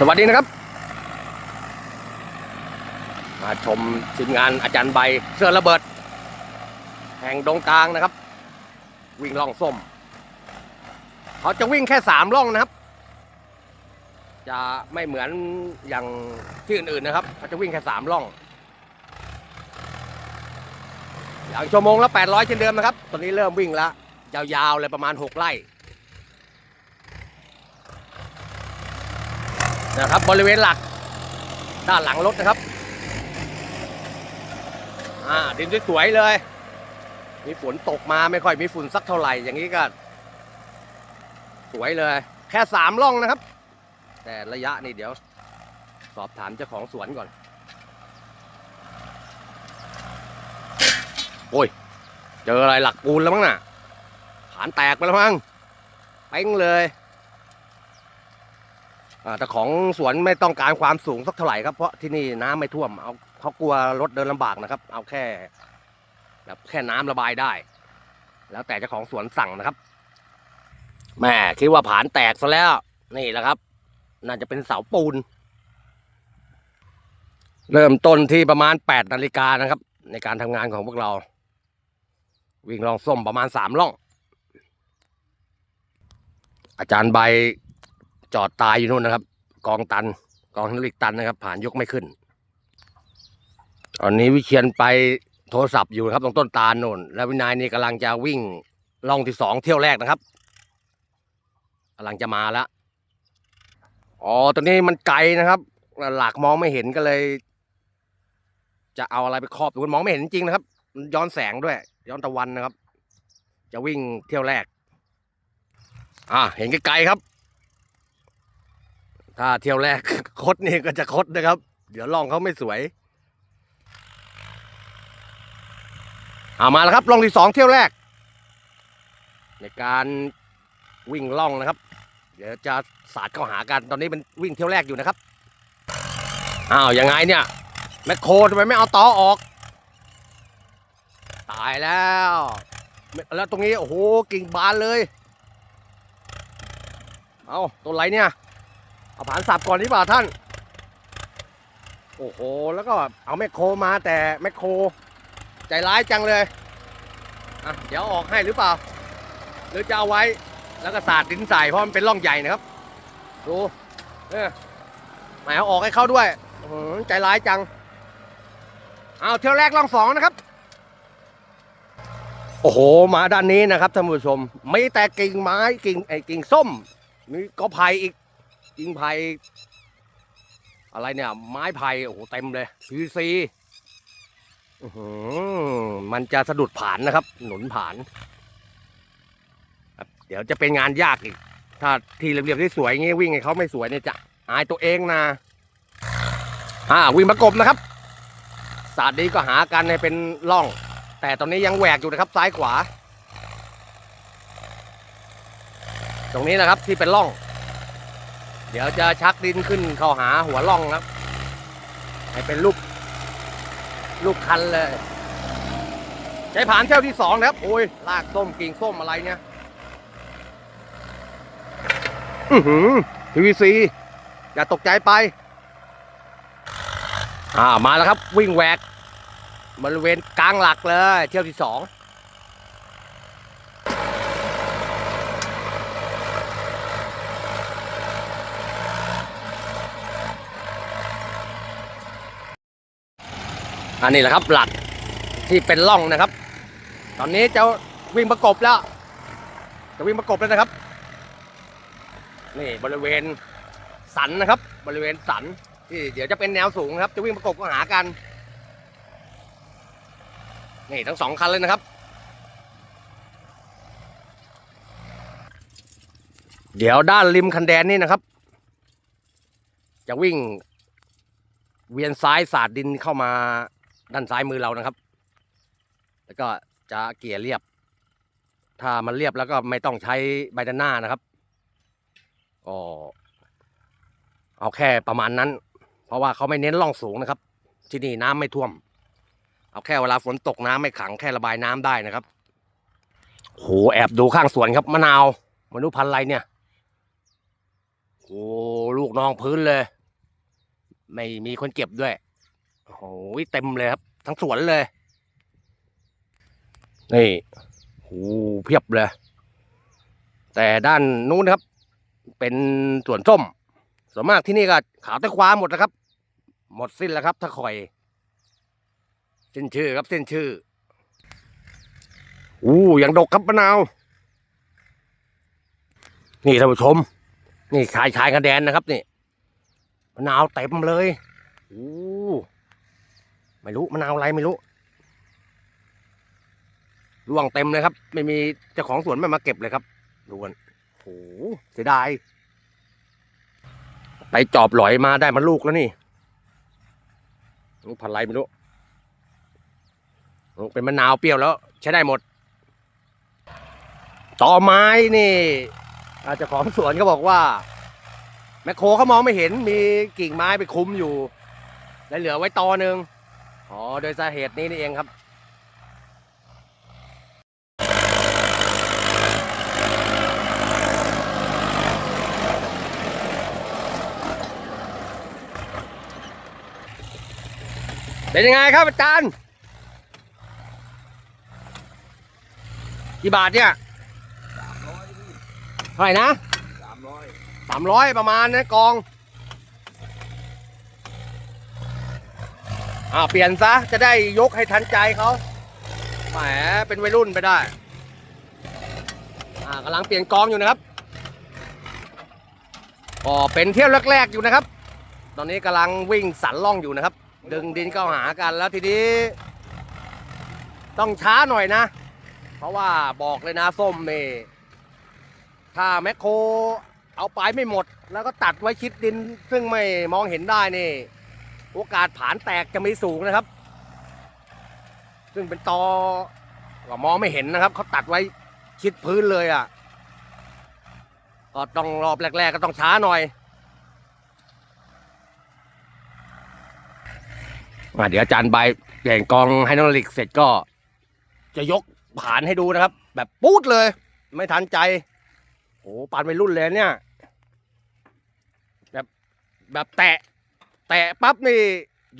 สวัสดีนะครับ มาชมทีมงานอาจารย์ใบเสื้อระเบิด แห่งดงกลางนะครับ วิ่งล่องส้ม เขาจะวิ่งแค่สามล่องนะครับ จะไม่เหมือนอย่างที่อื่นๆนะครับ เขาจะวิ่งแค่สามล่อง อย่างชั่วโมงละ800เช่นเดิมนะครับ ตอนนี้เริ่มวิ่งแล้วยาวๆเลยประมาณ6ไร่ นะครับบริเวณหลักด้านหลังรถนะครับอ่าดินสวยๆเลย มีฝนตกมาไม่ค่อยมีฝุ่นสักเท่าไหร่อย่างนี้ก็ สวยเลย แค่สามล่องนะครับ แต่ระยะนี่เดี๋ยว สอบถามเจ้าของสวนก่อน โอ้ย เจออะไรหลักปูนแล้วมั้งน่ะ ฐานแตกไปแล้วมั้งเป้งเลย แต่ของสวนไม่ต้องการความสูงสักเท่าไหร่ครับเพราะที่นี่น้ำไม่ท่วมเอาเขากลัวรถเดินลำบากนะครับ เอาแค่แบบแค่น้ำระบายได้ แล้วแต่เจ้าของสวนสั่งนะครับแม่คิดว่าผานแตกซะแล้ว นี่แหละครับ น่าจะเป็นเสาปูน เริ่มต้นที่ประมาณ8นาฬิกานะครับ ในการทำงานของพวกเรา วิ่งลองส้มประมาณสามล่อง อาจารย์ใบ จอดตายอยู่นู่นนะครับ กองตัน กองลิกตันนะครับ ผ่านยกไม่ขึ้น ตอนนี้วิเชียนไปโทรศัพท์อยู่ครับตรงต้นตาลโน่น แล้ววินัยนี่กำลังจะวิ่งล่องที่สองเที่ยวแรกนะครับกำลังจะมาแล้วอ๋อตอนนี้มันไกลนะครับ หลักมองไม่เห็นก็เลย จะเอาอะไรไปครอบมันมองไม่เห็นจริงนะครับมันย้อนแสงด้วย ย้อนตะวันนะครับ จะวิ่งเที่ยวแรก อ่าเห็นไกลๆครับ ถ้าเที่ยวแรกคดนี่ก็จะคดนะครับ เดี๋ยวลองเขาไม่สวยเอามาแล้วครับลองที่สองเที่ยวแรก ในการวิ่งล่องนะครับ เดี๋ยวจะสาดเข้าหากันตอนนี้เป็นวิ่งเที่ยวแรกอยู่นะครับอ้าวยังไงเนี่ยแมคโครทำไมไม่เอาตอออก ตายแล้ว แล้วตรงนี้โอ้โหกิ่งบานเลย เอาต้นไรเนี่ย เอาผานสับก่อนดีกว่าท่าน โอ้โห แล้วก็เอาแมคโครมาแต่แมคโคร ใจร้ายจังเลยอะเดี๋ยวออกให้หรือเปล่า หรือจะเอาไว้แล้วก็สาดดินใส่เพราะมันเป็นร่องใหญ่นะครับ ดูเออหมายเอาออกให้เข้าด้วยอื้อหือใจร้ายจัง เอาเที่ยวแรกล่องสองนะครับ โอ้โห มาด้านนี้นะครับท่านผู้ชม ไม่แต่กิ่งไม้กิ่งไอ้กิ่งส้ม มีก็ไผ่อีก กิ่งไผ่อะไรเนี่ย ไม้ไผ่โอ้โหเต็มเลย PVC อื้อหือมันจะสะดุดผานนะครับ หนุนผาน เดี๋ยวจะเป็นงานยากอีก ถ้าทีเรียบๆที่สวยงี้วิ่งให้เขาไม่สวยเนี่ยจะอายตัวเองนะอ่าวิ่งประกบนะครับศาสตร์นี้ก็หากันให้เป็นร่อง แต่ตอนนี้ยังแหวกอยู่นะครับซ้ายขวา ตรงนี้นะครับที่เป็นร่อง เดี๋ยวจะชักดินขึ้นเข้าหาหัวร่องครับ ให้เป็นรูปรูปคันเลย ใช้ผ่านเที่ยวที่สองนะครับโอ้ยลากส้มกิ่งส้มอะไรเนี่ยอือหือ PVC อย่าตกใจไป อ่ามาแล้วครับวิ่งแหวกบริเวณกลางหลักเลย เที่ยวที่สอง อันนี้แหละครับหลักที่เป็นร่องนะครับ ตอนนี้จะวิ่งประกบแล้ว จะวิ่งประกบแล้วนะครับ นี่บริเวณสันนะครับ บริเวณสันที่เดี๋ยวจะเป็นแนวสูงนะครับ จะวิ่งประกบก็หากัน นี่ทั้งสองคันเลยนะครับ เดี๋ยวด้านริมคันแดนนี่นะครับ จะวิ่งเวียนซ้ายสาดดินเข้ามา ด้านซ้ายมือเรานะครับ แล้วก็จะเกี่ยเรียบ ถ้ามันเรียบแล้วก็ไม่ต้องใช้ใบด้านหน้านะครับก็เอาแค่ประมาณนั้น เพราะว่าเขาไม่เน้นล่องสูงนะครับ ที่นี่น้ำไม่ท่วม เอาแค่เวลาฝนตกน้ำไม่ขังแค่ระบายน้ำได้นะครับโหแอบดูข้างสวนครับมะนาวมนุพันธุ์อะไรเนี่ยโอ้ลูกนองพื้นเลย ไม่มีคนเก็บด้วย โอ้โหเต็มเลยครับ ทั้งสวนเลยนี่โอ้เพียบเลย แต่ด้านนู้นนะครับ เป็นสวนส้มส่วนมากที่นี่ก็ขาวตะควาหมดนะครับ หมดสิ้นแล้วครับถ้าคอยสิ้นชื่อครับสิ้นชื่ออู้ยังดกครับมะนาว นี่ท่านผู้ชม นี่ชายชายกระแดนนะครับ นี่มะนาวเต็มเลยอู้ ไม่รู้มะนาวอะไรไม่รู้ร่วงเต็มเลยครับ ไม่มีเจ้าของสวนไม่มาเก็บเลยครับดูกันโหเสียดาย ไปจอบหลอยมาได้มาลูกแล้วนี่ลูกพันไรไม่รู้ลูกเป็นมะนาวเปรี้ยวแล้ว ใช้ได้หมด ต่อไม้นี่ อาเจ้าของสวนก็บอกว่า แมคโครเขามองไม่เห็นมีกิ่งไม้ไปคลุมอยู่ แล้วเหลือไว้ตอหนึ่ง อ๋อ โดยสาเหตุนี้นี่เองครับเป็นยังไงครับอาจารย์กี่บาทเนี่ยเท่าไหร่นะสามร้อยสามร้อยประมาณนะกอง อ่าเปลี่ยนซะ จะได้ยกให้ทันใจเขาแหมเป็นวัยรุ่นไปได้ อ่ากำลังเปลี่ยนกองอยู่นะครับก็เป็นเที่ยวแรก ๆ อยู่นะครับ ตอนนี้กำลังวิ่งสันล่องอยู่นะครับ ดึงดินเข้าหากันแล้วทีนี้ ต้องช้าหน่อยนะ เพราะว่าบอกเลยนะส้มนี่ถ้าแมคโครเอาไปไม่หมด แล้วก็ตัดไว้ชิดดิน ซึ่งไม่มองเห็นได้นี่ โอกาสผานแตกจะมีสูงนะครับ ซึ่งเป็นตอก็มองไม่เห็นนะครับ เขาตัดไว้ชิดพื้นเลยอะ ก็ต้องรอบแรก ๆ ก็ต้องช้าหน่อยอะเดี๋ยวอาจารย์ใบเปลี่ยนกองไฮโดรลิกเสร็จก็ จะยกผานให้ดูนะครับ แบบปูดเลย ไม่ทันใจโอ้ปานวัยรุ่นเลยเนี่ย แบบแบบแตะ แตะปั๊บนี่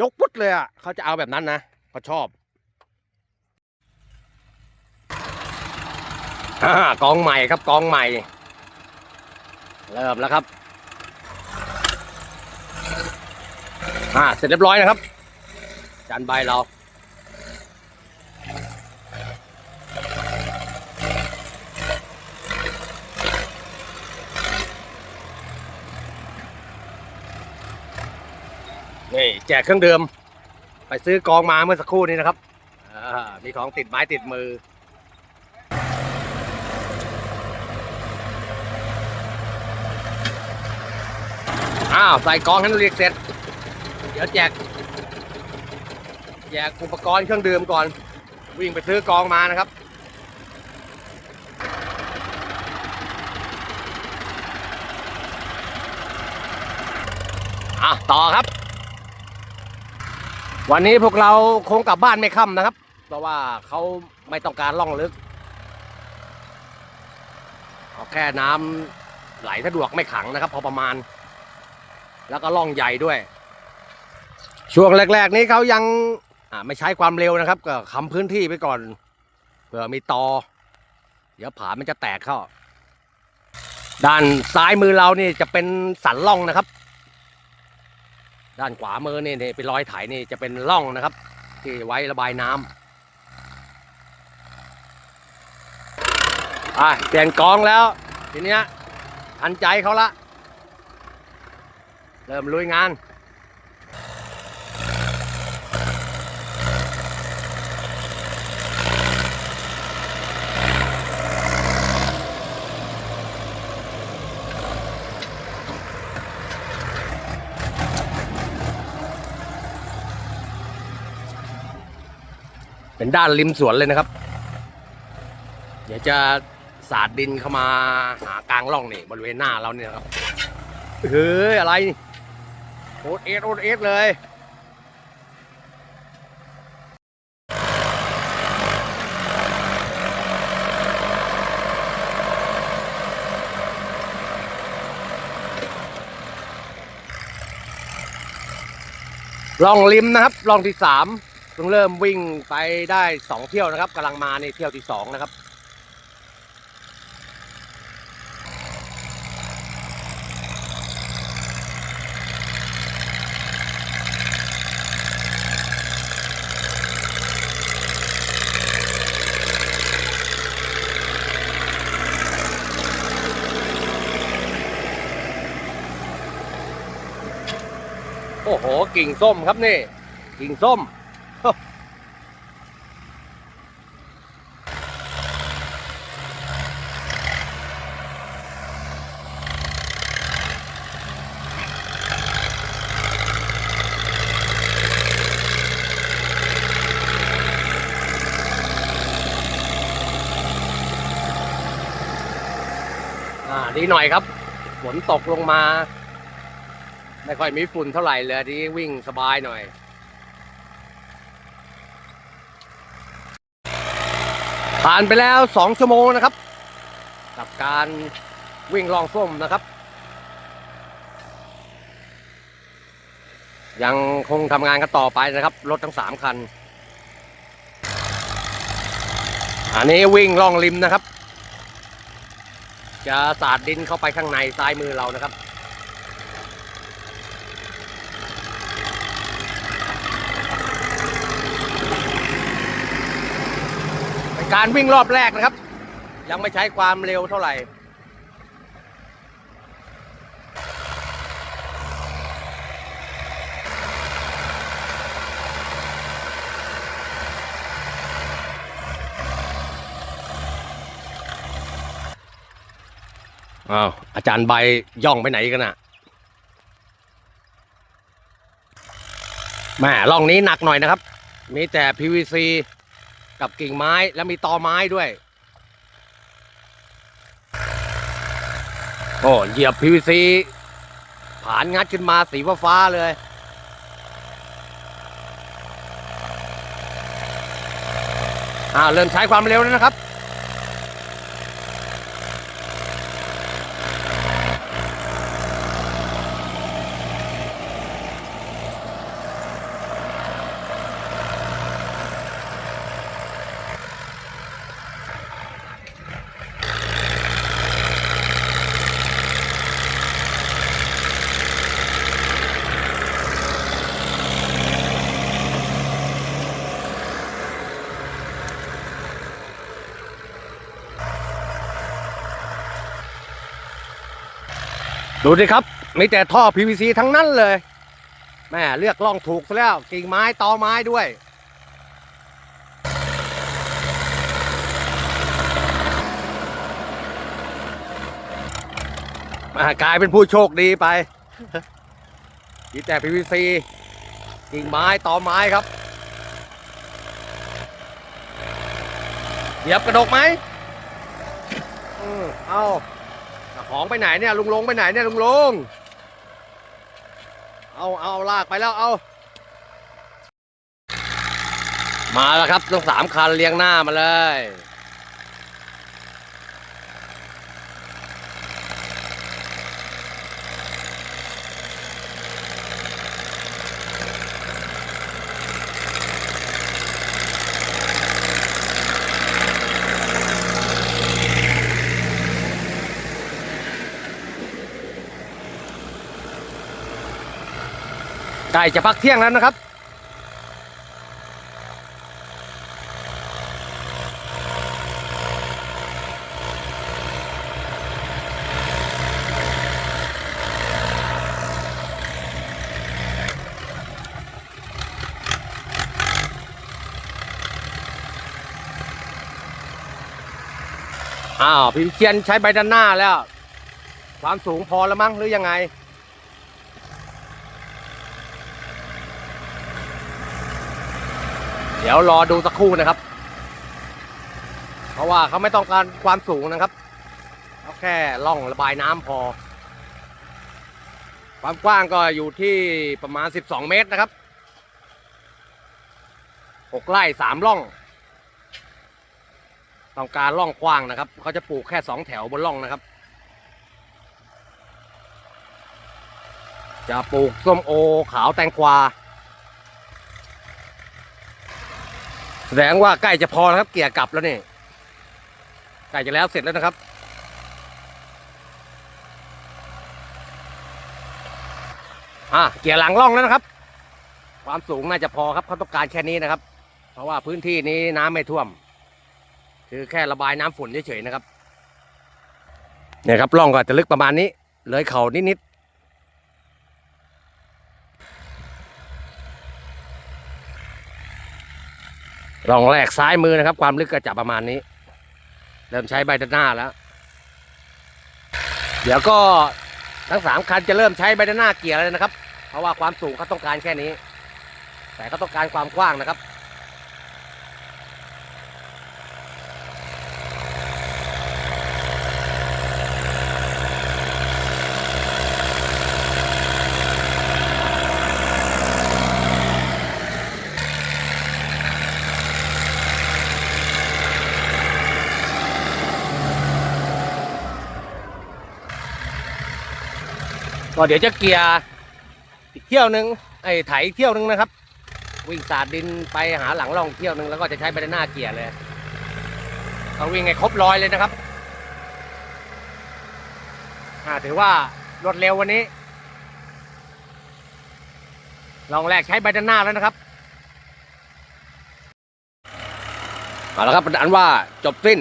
ยกปุ๊ดเลยอะเขาจะเอาแบบนั้นนะเขาชอบอกองใหม่ครับกองใหม่ เริ่มแล้วครับอ่าเสร็จเรียบร้อยนะครับจานใบเรา นี่แจกเครื่องดื่มไปซื้อกองมาเมื่อสักครู่นี้นะครับมีของติดไม้ติดมือ อ้าว ใส่กองให้เรียกเสร็จ เดี๋ยวแจก แจกอุปกรณ์เครื่องดื่มก่อน วิ่งไปซื้อกองมานะครับอะต่อครับ วันนี้พวกเราคงกลับบ้านไม่ค่ำนะครับ เพราะว่าเขาไม่ต้องการล่องลึกเอาแค่น้ำไหลสะดวกไม่ขังนะครับ พอประมาณ แล้วก็ล่องใหญ่ด้วย ช่วงแรก ๆ นี้เขายังไม่ใช้ความเร็วนะครับ ก็คำพื้นที่ไปก่อนเผื่อมีตอ เดี๋ยวผามันจะแตกเข้า ด้านซ้ายมือเรานี่จะเป็นสันล่องนะครับ ด้านขวามือนี่นี่เป็นรอยไถนี่จะเป็นร่องนะครับ ที่ไว้ระบายน้ำอะเปลี่ยนกองแล้ว ทีเนี้ยทันใจเขาละ เริ่มลุยงาน็นด้านริมสวนเลยนะครับ เดี๋ยวจะสาดดินเข้ามาหากลางร่องนี่บริเวณหน้าเราเนี่ยครับเฮ้ยอะไรโอดเอสโอดเอสเลยลองริมนะครับลองที่สาม เพิ่งเริ่มวิ่งไปได้สองเที่ยวนะครับกำลังมาในเที่ยวที่สองนะครับโอ้โหกิ่งส้มครับนี่กิ่งส้ม อ่า ดีหน่อยครับ ฝนตกลงมา ไม่ค่อยมีฝุ่นเท่าไหร่เลยที่วิ่งสบายหน่อย ผ่านไปแล้วสองชั่วโมงนะครับ กับการวิ่งลองส้มนะครับ ยังคงทำงานกันต่อไปนะครับ รถทั้งสามคัน อันนี้วิ่งล่องริมนะครับ จะสาดดินเข้าไปข้างในซ้ายมือเรานะครับ การวิ่งรอบแรกนะครับ ยังไม่ใช้ความเร็วเท่าไหร่ อ้าวอาจารย์ใบย่องไปไหนกันน่ะแม่ล่องนี้หนักหน่อยนะครับ มีแต่ PVC กับกิ่งไม้แล้วมีตอไม้ด้วย โอ้เหยียบ PVC ผานงัดขึ้นมาสีฟ้าเลย อ่าเริ่มใช้ความเร็วแล้วนะครับ ดูสิครับ มีแต่ท่อ PVC ทั้งนั้นเลยแม่เลือกล่องถูกซะแล้วกิ่งไม้ตอไม้ด้วยกลายเป็นผู้โชคดีไปมีแต่ PVC กิ่งไม้ตอไม้ครับเหยียบกระดกไหมอืมเอา ของไปไหนเนี่ยลุงลงไปไหนเนี่ยลุงลง เอาเอาลากไปแล้วเอา มาแล้วครับทั้งสามคันเรียงหน้ามาเลย กล้จะพักเที่ยงแล้วนะครับ อ้าว พี่เชียนใช้ใบด้านหน้าแล้ว ความสูงพอแล้วมั้งหรือยังไง ดี๋ยวรอดูสักครู่นะครับ เพราะว่าเขาไม่ต้องการความสูงนะครับเขาแค่ล่องระบายน้ำพอ ความกว้างก็อยู่ที่ประมาณ 12 เมตรนะครับ6ไร่3ร่องต้องการร่องกว้างนะครับเขาจะปลูกแค่2แถวบนร่องนะครับ จะปลูกส้มโอขาวแตงกวา แสดงว่าใกล้จะพอแล้วครับ เกียร์กลับแล้วนี่ใกล้จะแล้วเสร็จแล้วนะครับ อะเกียร์หลังล่องแล้วนะครับ ความสูงน่าจะพอครับเขาต้องการแค่นี้นะครับ เพราะว่าพื้นที่นี้น้ำไม่ท่วม คือแค่ระบายน้ำฝนเฉยๆนะครับเนี่ยครับร่องก็จะลึกประมาณนี้ เลยเข่านิด ร่องแรกซ้ายมือนะครับ ความลึกก็จะประมาณนี้ เริ่มใช้ใบด้านหน้าแล้ว เดี๋ยวก็ทั้งสามคันจะเริ่มใช้ใบด้านหน้าเกียร์แล้วนะครับ เพราะว่าความสูงเขาต้องการแค่นี้ แต่เขาต้องการความกว้างนะครับ ก็เดี๋ยวจะเกียร์อีกเที่ยวนึงไอ้ไถเที่ยวนึงนะครับ วิ่งสาดดินไปหาหลังร่องเที่ยวนึงแล้วก็จะใช้ใบหน้าเกียร์เลยต้องวิ่งให้ครบร้อยเลยนะครับอ่าถือว่ารวดเร็ววันนี้ ลองแรกใช้ใบหน้าแล้วนะครับเอาละครับเป็นอันว่าจบสิ้น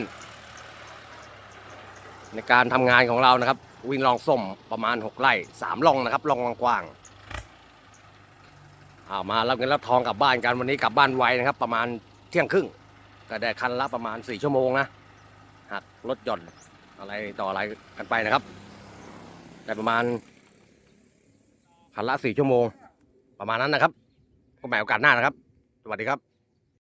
ในการทำงานของเรานะครับ วิ่งลองส้มประมาณหกไร่สามลองนะครับลองกว้างๆเอามารับเงินรับทองกลับบ้านกันวันนี้กลับบ้านไวนะครับ ประมาณเที่ยงครึ่งก็ได้คันละประมาณสี่ชั่วโมงนะหักรถหย่อนอะไรต่ออะไรกันไปนะครับได้ประมาณคันละสี่ชั่วโมง ประมาณนั้นนะครับก็หมายโอกาสหน้านะครับ สวัสดีครับ